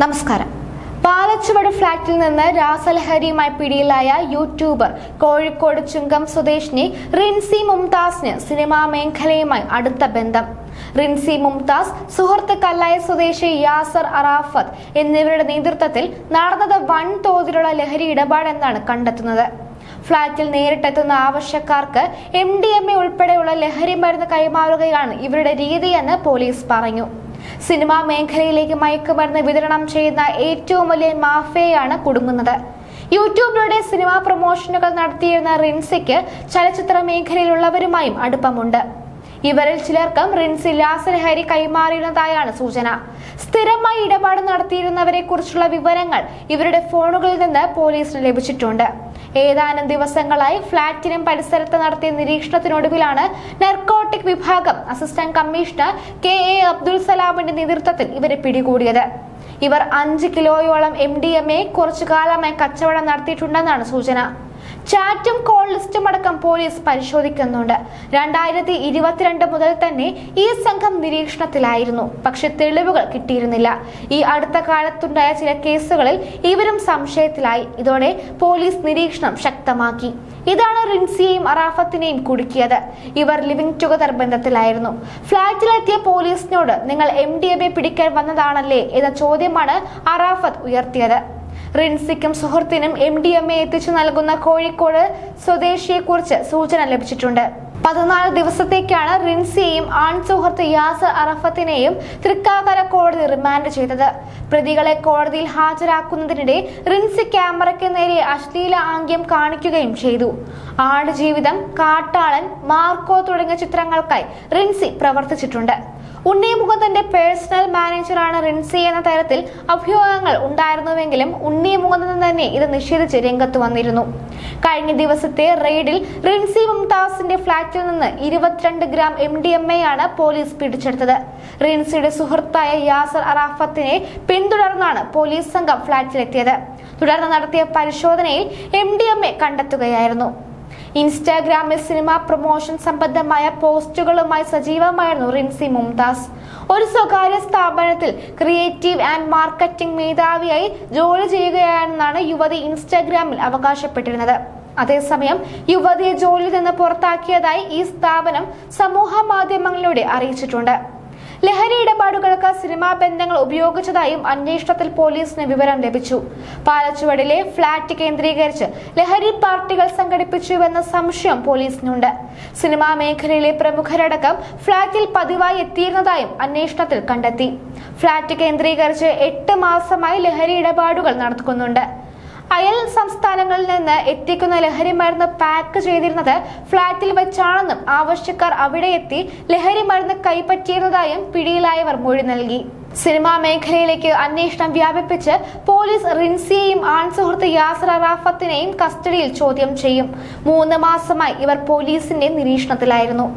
നമസ്കാരം. പാലച്ചുവട് ഫ്ളാറ്റിൽ നിന്ന് രാസലഹരിയുമായി പിടിയിലായ യൂട്യൂബർ കോഴിക്കോട് ചുങ്കം സ്വദേശിനി റിൻസി മുംതാസിന് സിനിമാ മേഖലയുമായി അടുത്ത ബന്ധം. റിൻസി മുംതാസ് സുഹൃത്ത് കല്ലായ സ്വദേശി യാസർ അറാഫത്ത് എന്നിവരുടെ നേതൃത്വത്തിൽ നടന്നത് വൻതോതിലുള്ള ലഹരി ഇടപാടെന്നാണ് കണ്ടെത്തുന്നത്. ഫ്ളാറ്റിൽ നേരിട്ടെത്തുന്ന ആവശ്യക്കാർക്ക് എം ഡി എം എ ഉൾപ്പെടെയുള്ള ലഹരി മരുന്ന് കൈമാറുകയാണ് ഇവരുടെ രീതിയെന്ന് പോലീസ് പറഞ്ഞു. സിനിമാ മേഖലയിലേക്ക് മയക്കുമരുന്ന് വിതരണം ചെയ്യുന്ന ഏറ്റവും വലിയ മാഫിയയാണ് കുടുങ്ങുന്നത്. യൂട്യൂബിലൂടെ സിനിമാ പ്രൊമോഷനുകൾ നടത്തിയിരുന്ന റിൻസിക്ക് ചലച്ചിത്ര മേഖലയിലുള്ളവരുമായും അടുപ്പമുണ്ട്. ഇവരിൽ ചിലർക്കും റിൻസി ലാസലഹരി കൈമാറിയിരുന്നതായാണ് സൂചന. സ്ഥിരമായി ഇടപാട് നടത്തിയിരുന്നവരെ കുറിച്ചുള്ള വിവരങ്ങൾ ഇവരുടെ ഫോണുകളിൽ നിന്ന് പോലീസിന് ലഭിച്ചിട്ടുണ്ട്. ഏതാനും ദിവസങ്ങളായി ഫ്ളാറ്റിനും പരിസരത്ത് നടത്തിയ നിരീക്ഷണത്തിനൊടുവിലാണ് നർക്കോട്ടിക് വിഭാഗം assistant commissioner K A Abdul സലാമിന്റെ നേതൃത്വത്തിൽ ഇവരെ പിടികൂടിയത്. ഇവർ അഞ്ച് കിലോയോളം എം ഡി എം എ കുറച്ചു കാലമായി കച്ചവടം നടത്തിയിട്ടുണ്ടെന്നാണ് സൂചന. ചാറ്റും കോൾ ലിസ്റ്റും അടക്കം പോലീസ് പരിശോധിക്കുന്നുണ്ട്. രണ്ടായിരത്തി ഇരുപത്തിരണ്ട് മുതൽ തന്നെ ഈ സംഘം നിരീക്ഷണത്തിലായിരുന്നു. പക്ഷെ തെളിവുകൾ കിട്ടിയിരുന്നില്ല. ഈ അടുത്ത കാലത്തുണ്ടായ ചില കേസുകളിൽ ഇവരും സംശയത്തിലായി. ഇതോടെ പോലീസ് നിരീക്ഷണം ശക്തമാക്കി. ഇതാണ് റിൻസിയെയും അറാഫത്തിനെയും കുടുക്കിയത്. ഇവർ ലിവിംഗ് ടുഗദർ ബന്ധത്തിലായിരുന്നു. ഫ്ളാറ്റിലെത്തിയ പോലീസിനോട് നിങ്ങൾ എം ഡി എ പിടിക്കാൻ വന്നതാണല്ലേ? എന്ന ചോദ്യമാണ് അറാഫത്ത് ഉയർത്തിയത്. റിൻസിക്കും സുഹൃത്തിനും എം ഡി എം എ എത്തിച്ചു നൽകുന്ന കോഴിക്കോട് സ്വദേശിയെക്കുറിച്ച് സൂചന ലഭിച്ചിട്ടുണ്ട്. പതിനാല് ദിവസത്തേക്കാണ് റിൻസിയെയും ആൺ സുഹൃത്ത് യാസർ അറഫത്തിനെയും തൃക്കാക്കര കോടതി റിമാൻഡ് ചെയ്തത്. പ്രതികളെ കോടതിയിൽ ഹാജരാക്കുന്നതിനിടെ റിൻസി ക്യാമറയ്ക്ക് നേരെ അശ്ലീല ആംഗ്യം കാണിക്കുകയും ചെയ്തു. ആടുജീവിതം കാട്ടാളൻ മാർക്കോ തുടങ്ങിയ ചിത്രങ്ങൾക്കായി റിൻസി പ്രവർത്തിച്ചിട്ടുണ്ട്. ഉണ്ണിമുഖത്തിന്റെ പേഴ്സണൽ മാനേജറാണ് റിൻസി എന്ന തരത്തിൽ അഭ്യൂഹങ്ങൾ ഉണ്ടായിരുന്നുവെങ്കിലും ഉണ്ണിമുഖത്ത് തന്നെ ഇത് നിഷേധിച്ച് രംഗത്ത് വന്നിരുന്നു. കഴിഞ്ഞ ദിവസത്തെ റെയ്ഡിൽ റിൻസി മുംതാസിന്റെ ഫ്ളാറ്റിൽ നിന്ന് ഇരുപത്തിരണ്ട് gram M D M A ആണ് പോലീസ് പിടിച്ചെടുത്തത്. റിൻസിയുടെ സുഹൃത്തായ യാസർ അറാഫത്തിനെ പിന്തുടർന്നാണ് പോലീസ് സംഘം ഫ്ളാറ്റിലെത്തിയത്. തുടർന്ന് നടത്തിയ പരിശോധനയിൽ എം ഡി എം എ കണ്ടെത്തുകയായിരുന്നു. ഇൻസ്റ്റാഗ്രാമിൽ സിനിമ പ്രൊമോഷൻ സംബന്ധമായ പോസ്റ്റുകളുമായി സജീവമായിരുന്നു റിൻസി മുംതാസ്. ഒരു സ്വകാര്യ സ്ഥാപനത്തിൽ ക്രിയേറ്റീവ് ആൻഡ് മാർക്കറ്റിംഗ് മേധാവിയായി ജോലി ചെയ്യുകയാണെന്നാണ് യുവതി ഇൻസ്റ്റാഗ്രാമിൽ അവകാശപ്പെട്ടിരുന്നത്. അതേസമയം യുവതിയെ ജോലിയിൽ നിന്ന് പുറത്താക്കിയതായി ഈ സ്ഥാപനം സമൂഹ മാധ്യമങ്ങളിലൂടെ അറിയിച്ചിട്ടുണ്ട്. ലഹരി ഇടപാടുകൾക്ക് സിനിമാ ബന്ധങ്ങൾ ഉപയോഗിച്ചതായും അന്വേഷണത്തിൽ പോലീസിന് വിവരം ലഭിച്ചു. പാലച്ചുവടിലെ ഫ്ളാറ്റ് കേന്ദ്രീകരിച്ച് ലഹരി പാർട്ടികൾ സംഘടിപ്പിച്ചുവെന്ന സംശയം പോലീസിനുണ്ട്. സിനിമാ മേഖലയിലെ പ്രമുഖരടക്കം ഫ്ളാറ്റിൽ പതിവായി എത്തിയിരുന്നതായും അന്വേഷണത്തിൽ കണ്ടെത്തി. ഫ്ളാറ്റ് കേന്ദ്രീകരിച്ച് എട്ട് മാസമായി ലഹരി ഇടപാടുകൾ നടക്കുന്നുണ്ട്. അയൽ സംസ്ഥാനങ്ങളിൽ നിന്ന് എത്തിക്കുന്ന ലഹരി മരുന്ന് പാക്ക് ചെയ്തിരുന്നത് ഫ്ളാറ്റിൽ വെച്ചാണെന്നും ആവശ്യക്കാർ അവിടെ എത്തി ലഹരി മരുന്ന് കൈപ്പറ്റിയിരുന്നതായും പിടിയിലായവർ മൊഴി നൽകി. സിനിമാ മേഖലയിലേക്ക് അന്വേഷണം വ്യാപിപ്പിച്ച് പോലീസ് റിൻസിയെയും ആൺ സുഹൃത്ത് യാസർ അറാഫത്തിനെയും കസ്റ്റഡിയിൽ ചോദ്യം ചെയ്യും. മൂന്ന് മാസമായി ഇവർ പോലീസിന്റെ നിരീക്ഷണത്തിലായിരുന്നു.